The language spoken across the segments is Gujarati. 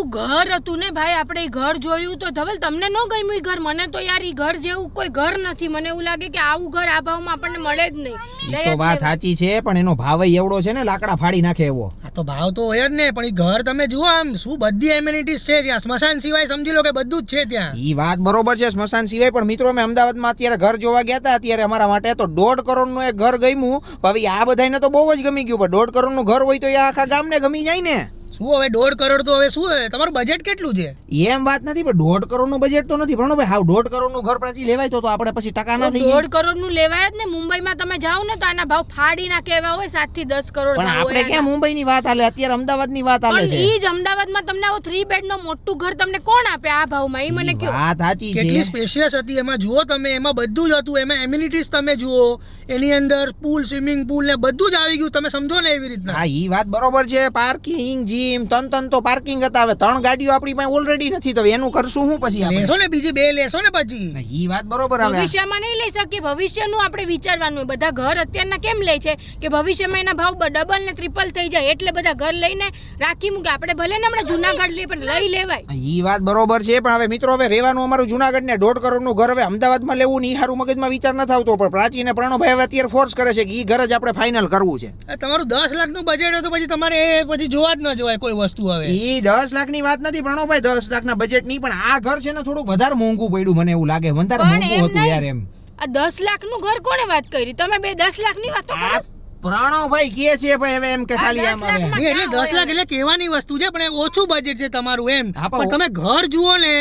મોટું ઘર હતું ને ભાઈ આપણે ઘર જોયું તો ધવલ તમને ન ગમ્યું ઘર? મને તો યાર ઈ ઘર જેવું કોઈ ઘર નથી. મને એવું લાગે કે આવું ઘર આ ભાવમાં આપણને મળે જ નહીં. તો વાત સાચી છે પણ એનો ભાવ એવડો છે ને લાકડા ફાડી નાખે એવો. આ તો ભાવ તો હોય જ ને પણ એ ઘર તમે જુઓ આમ શું બધી એમ્યુનિટીઝ છે ત્યાં? સ્મશાન સિવાય સમજી લો કે બધું જ છે ત્યાં. ઈ વાત બરોબર છે સ્મશાન સિવાય પણ મિત્રો અમે અમદાવાદમાં અત્યારે ઘર જોવા ગયા હતા અત્યારે અમારા માટે તો દોઢ કરોડનું એક ઘર ગમ્યું. હવે આ બધાને તો બહુ જ ગમી ગયું પણ દોઢ કરોડનું ઘર હોય તો એ આખા ગામને ગમી જાય ને. શું હવે દોઢ કરોડ તો હવે શું હવે તમારું બજેટ કેટલું છે? એમ વાત નથી પણ દોઢ કરોડનું બજેટ તો નથી. પણ ભાઈ હાવ દોઢ કરોડનું ઘર પાછી લેવાય તો તો આપણે પછી ટકા ના થઈ દોઢ કરોડનું લેવાય જ ને. મુંબઈમાં તમે જાઓ ને તો આના ભાવ ફાડી ના કેવા હોય સાતથી દસ કરોડ પણ આપણે ક્યાં મુંબઈ ની વાત હાલે? અત્યારે અમદાવાદની વાત હાલે છે. ઈ જ અમદાવાદમાં તમને આવો થ્રી બેડ નો મોટું ઘર તમને કોણ આપે આ ભાવમાં? ઈ મને કયો વાત સાચી કેટલી સ્પેશિયસ હતી. એમાં જુઓ તમે એમાં બધું જ હતું. એમાં એમ્યુનિટીઝ તમે જુઓ. એની અંદર પૂલ સ્વિમિંગ પૂલ ને બધું જ આવી ગયું. તમે સમજો ને એવી રીતના. હા ઈ વાત બરોબર છે. પાર્કિંગ જીમ ત્રણ ત્રણ તો પાર્કિંગ હતા. હવે ત્રણ ગાડીઓ આપણી પાસે ઓલરેડી નથી તો એનું કરશું હું પછી લેશો ને બીજી બે લેશો ને પછી? ઈ વાત બરોબર આવે. ભવિષ્યમાં નહીં લઈ શકીએ. ભવિષ્યનું આપણે વિચારવાનું. બધા ઘર અત્યારના કેમ લે છે? કે ભવિષ્યમાં એના ભાવ ડબલ ને ટ્રિપલ થઈ જાય એટલે બધા ઘર લઈને રાખી મૂકે. આપણે ભલે ને હમણાં જુનાગઢ લઈએ પણ લઈ લેવાય. ઈ વાત બરોબર છે પણ હવે મિત્રો હવે રહેવાનું અમારું જુનાગઢ ને દોઢ કરોડનું ઘર હવે અમદાવાદમાં લેવું નહીં ઈ હારું મગજમાં વિચાર ન આવતો પણ પ્રાચી ને પ્રણવભાઈ હવે અત્યારે ફોર્સ કરે છે કે ઈ ઘર જ આપણે ફાઇનલ કરવું છે. તમારું દસ લાખનું બજેટ હોય તો પછી તમારે એ પછી જોવા જ ન જોવાય. કોઈ વસ્તુ હવે. ઈ દસ લાખની વાત નથી પ્રણવભાઈ દસ લાખ ના બજેટની પણ આ ઘર છે ને થોડું વધારે મોંઘું પડ્યું મને એવું લાગે. વધારે મોંઘું હતું યાર એમ. આ દસ લાખનું ઘર કોને વાત કરી? તમે બે દસ લાખની વાત પ્રણવભાઈ કહે છે ભાઈ હવે એમ કે ખાલી દસ આમ હવે એટલે દસ લાખ એટલે કહેવાની વસ્તુ છે પણ ઓછું બજેટ છે તમારું એમ. પણ તમે ઘર જુઓ ને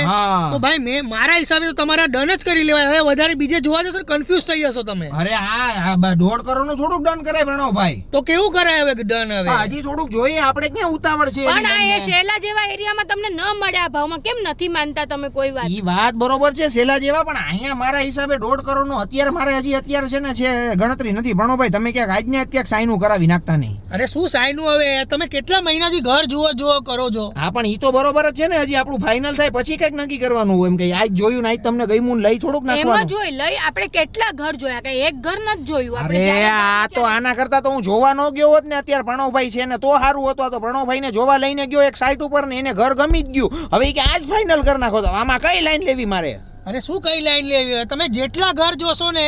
તો ભાઈ મેં મારા હિસાબે તો તમારે ડન જ કરી લેવાય. હવે વધારે બીજે જોવા જશો કન્ફ્યુઝ થઈ જશો તમે. અરે આ આ દોઢ કરોડનું થોડુંક ડન કરાય પ્રણવભાઈ તો કેવું કરાય હવે ડન હવે? હજી થોડુંક જોઈએ આપણે ક્યાં ઉતાવળ છે પણ આ એ શેલા જેવા એરિયામાં તમને ન મળે આ ભાવમાં. કેમ નથી માનતા તમે કોઈ વાત? ઈ વાત બરોબર છે શેલા જેવા પણ અહીંયા મારા હિસાબે દોઢ કરોડનું અત્યારે મારે હજી અત્યારે છે ને છે ગણતરી નથી. પ્રણવભાઈ તમે ક્યાંક આજને ક્યાંક સાઈનું કરાવી નાખતા નહીં. અરે શું સાયનું હવે? તમે કેટલા મહિનાથી ઘર જુઓ જુઓ કરો છો? હા પણ ઈ તો બરોબર જ છે ને હજી આપણું ફાઇનલ થાય પછી કંઈક નક્કી કરવાનું હોય. એમ કે આજ જોયું ને આજ તમને ગયું લઈ થોડુંક એમાં નાખવાનું. જોઈ લઈ આપણે કેટલા ઘર જોયા? કઈ એક ઘર નથી જોયું. આપણે આ તો આના કરતા તો હું જોવા ન ગયો હોત ને અત્યારે પ્રણવભાઈ છે ને તો સારું હતું. આ તો પ્રણવભાઈ ને જોવા લઈને ગયો એક સાઈટ ઉપર ને એને ઘર ગમી જ ગયું. હવે કે આજ ફાઇનલ કરી નાખો તો. આમાં કઈ લાઈન લેવી મારે? અરે શું કઈ લાઈન લેવી? તમે જેટલા ઘર જોશો ને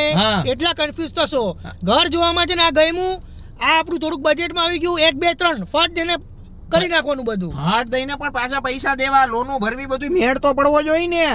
એટલા કન્ફ્યુઝ થશો. ઘર જોવામાં છે ને આ ગયમું આ આપણું થોડુંક બજેટમાં આવી ગયું એક બે ત્રણ. ફટ દેને કરી નાખવાનું બધું. હાટ દઈને પણ પાછા પૈસા દેવા લોનો ભરવી બધું મેળ તો પડવો જોઈએ ને.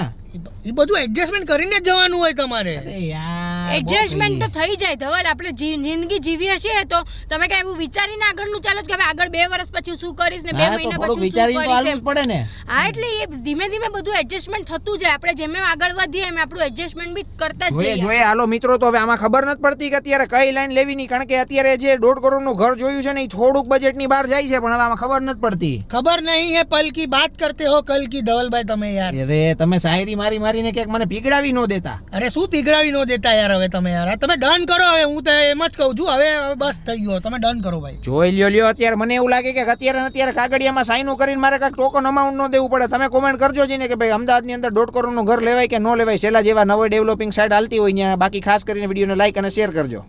એ બધું એડજસ્ટમેન્ટ કરીને જ જવાનું હોય તમારે. યાર. એડજસ્ટમેન્ટ તો થઈ જાય ધવલ આપણે જિંદગી જીવી હશે તો તમે કઈ એવું વિચારીને આગળનું ચાલો કે હવે આગળ બે વર્ષ પછી શું કરીશ ને બે મહિના પછી શું કરીશ પડે ને. હા એટલે એ ધીમે ધીમે બધું એડજસ્ટમેન્ટ થતું જાય. આપણે જેમ એમ આગળ વધીએ એમ આપણું એડજસ્ટમેન્ટ બી કરતા જ જોઈએ જઈએ. હાલો મિત્રો તો હવે આમાં ખબર નથી પડતી કે અત્યારે કઈ લાઈન લેવી નહીં. કારણ કે અત્યારે જે દોઢ કરોડનું ઘર જોયું છે ને એ થોડુંક બજેટની બહાર જાય છે પણ હવે આમાં ખબર નથી પડતી. ખબર નહીં હે પલ કી બાત કરતે હો કલ કી ધવલભાઈ તમે યાર. અરે તમે શાયરી મારી મારીને ક્યાંક મને પીગડાવી ન દેતા. અરે શું પીગડાવી ન દેતા યાર? હવે તમે યાર. તમે ડન કરો હવે, હું તો એમ જ કહું છું. હવે બસ થઈ ગયો. તમે ડન કરો ભાઈ. જોઈ લ્યો લ્યો, અત્યારે મને એવું લાગે કે અત્યારે અત્યારે કાગળિયામાં સાઈનો કરીને મારે કાંઈક ટોકન અમાઉન્ટ ન દેવું પડે. તમે કોમેન્ટ કરજો જઈને કે ભાઈ અમદાવાદની અંદર દોઢ કરોડનું ઘર લેવાય કે ન લેવાય સેલા જેવા નવો ડેવલપિંગ સાઇડ હાલતી હોય ત્યાં. બાકી ખાસ કરીને વિડીયોને લાઈક અને શેર કરજો.